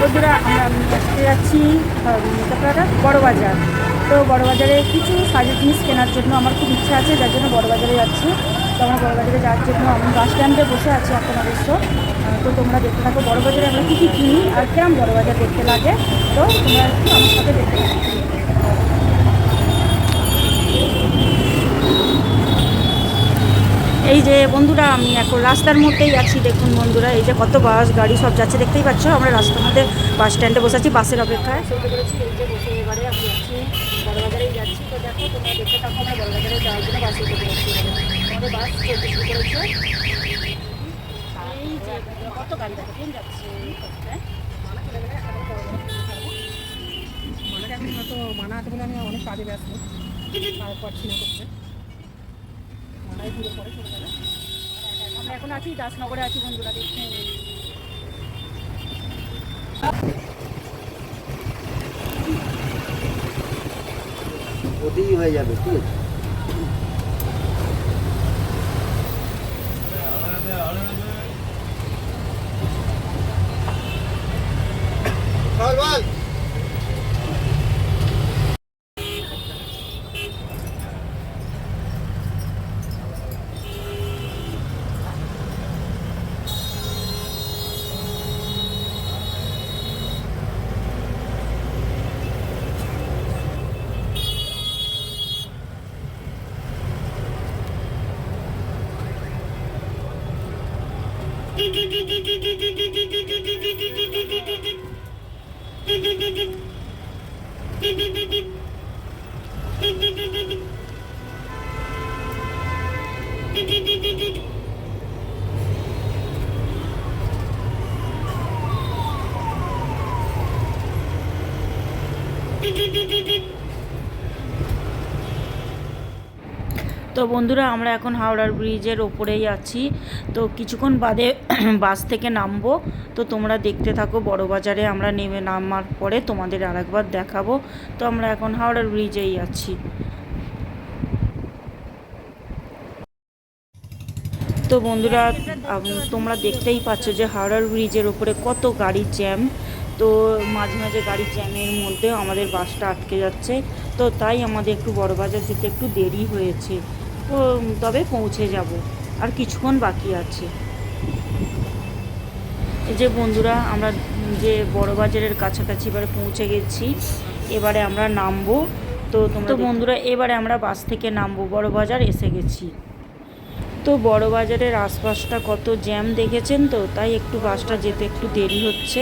বন্ধুরা, আমরা দেখতে যাচ্ছি বড়বাজার। তো বড়বাজারে কিছু সাজের জিনিস কেনার জন্য আমার খুব ইচ্ছা আছে, যার জন্য বড়বাজারে যাচ্ছি। তো আমরা বড়বাজারে যাওয়ার জন্য আমি বাস স্ট্যান্ডে বসে আছি এখন অবশ্য তো তোমরা দেখতে থাকো, বড়বাজারে আমরা কী কী কিনি আর কেমন বড়বাজার দেখতে লাগে। তো তোমরা আমার সাথে দেখতে থাকো। যে বন্ধুরা, আমি এখন রাস্তার মধ্যেই আছি। দেখুন বন্ধুরা, এই যে কত বাস, গাড়ি সব যাচ্ছে, দেখতেই পাচ্ছ? আমরা রাস্তার মধ্যে বাস স্ট্যান্ডে বসে আছি, বাসের অপেক্ষায়। করেছি এই যে বসে এবারে আমি যাচ্ছি। তো দেখো তোমরা থাকো বড়বাজারে যাওয়ার জন্য বাসে বাস করেছে কত? মানে আছে বলে আমি অনেক কাজে ব্যস্ত পারছি না করতে আমরা এখন আছি দাসনগরে আছি বন্ধুরা ওতেই হয়ে যাবে ঠিক আছে? Did তো বন্ধুরা, আমরা এখন হাওড়ার ব্রিজের ওপরেই আছি। তো কিছুক্ষণ বাদে বাস থেকে নামবো। তো তোমরা দেখতে থাকো বড় বাজারে আমরা নেমে নামার পরে তোমাদের আরেকবার দেখাবো। তো আমরা এখন হাওড়ার ব্রিজেই আছি। তো বন্ধুরা তোমরা দেখতেই পাচ্ছ যে হাওড়ার ব্রিজের ওপরে কত গাড়ির জ্যাম। তো মাঝে মাঝে গাড়ি জ্যামের মধ্যে আমাদের বাসটা আটকে যাচ্ছে। তো তাই আমাদের একটু বড় বাজার যেতে একটু দেরি হয়েছে। তবে পৌঁছে যাব। আর কিছুক্ষণ বাকি আছে। এই যে বন্ধুরা আমরা যে বড় বাজারের কাছাকাছি এবারে পৌঁছে গেছি এবারে আমরা নামবো। তো তোমরা তো বন্ধুরা এবারে আমরা বাস থেকে নামবো। বড় বাজার এসে গেছি। তো বড় বাজারের আশপাশটা কত জ্যাম দেখেছেন তো? তাই একটু বাসটা যেতে একটু দেরি হচ্ছে।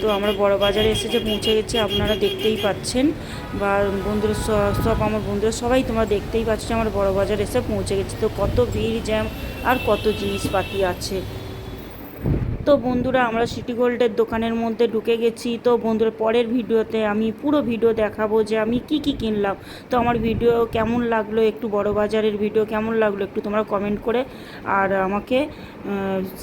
তো আমরা বড় বাজারে এসে যে পৌঁছে গেছি আপনারা দেখতেই পাচ্ছেন। বা বন্ধুরা সব আমার বন্ধুরা সবাই তোমরা দেখতেই পাচ্ছ আমার বড় বাজার এসে পৌঁছে গেছি। তো কত ভিড় জ্যাম আর কত জিনিসপাতি আছে। তো বন্ধুরা, আমরা সিটি গোল্ডের দোকানের মধ্যে ঢুকে গেছি। তো বন্ধুরা, পরের ভিডিওতে আমি পুরো ভিডিও দেখাবো যে আমি কি কি কিনলাম। তো আমার ভিডিও কেমন লাগল, একটু বড় বাজারের ভিডিও কেমন লাগল, একটু তোমরা কমেন্ট করে আর আমাকে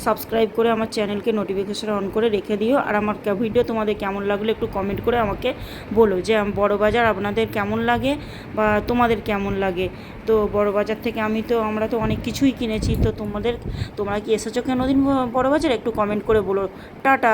সাবস্ক্রাইব করে আমার চ্যানেলকে নোটিফিকেশান অন করে রেখে দিও। আর আমার ভিডিও তোমাদের কেমন লাগল, একটু কমেন্ট করে আমাকে বলো যে বড় বাজার আপনাদের কেমন লাগে বা তোমাদের কেমন লাগে? তো বড় বাজার থেকে আমি তো, আমরা তো অনেক কিছুই কিনেছি। তো তোমাদের, তোমরা কি এসেছ কেন দিন বড় বাজার? একটু কমেন্ট করে বলো। টাটা।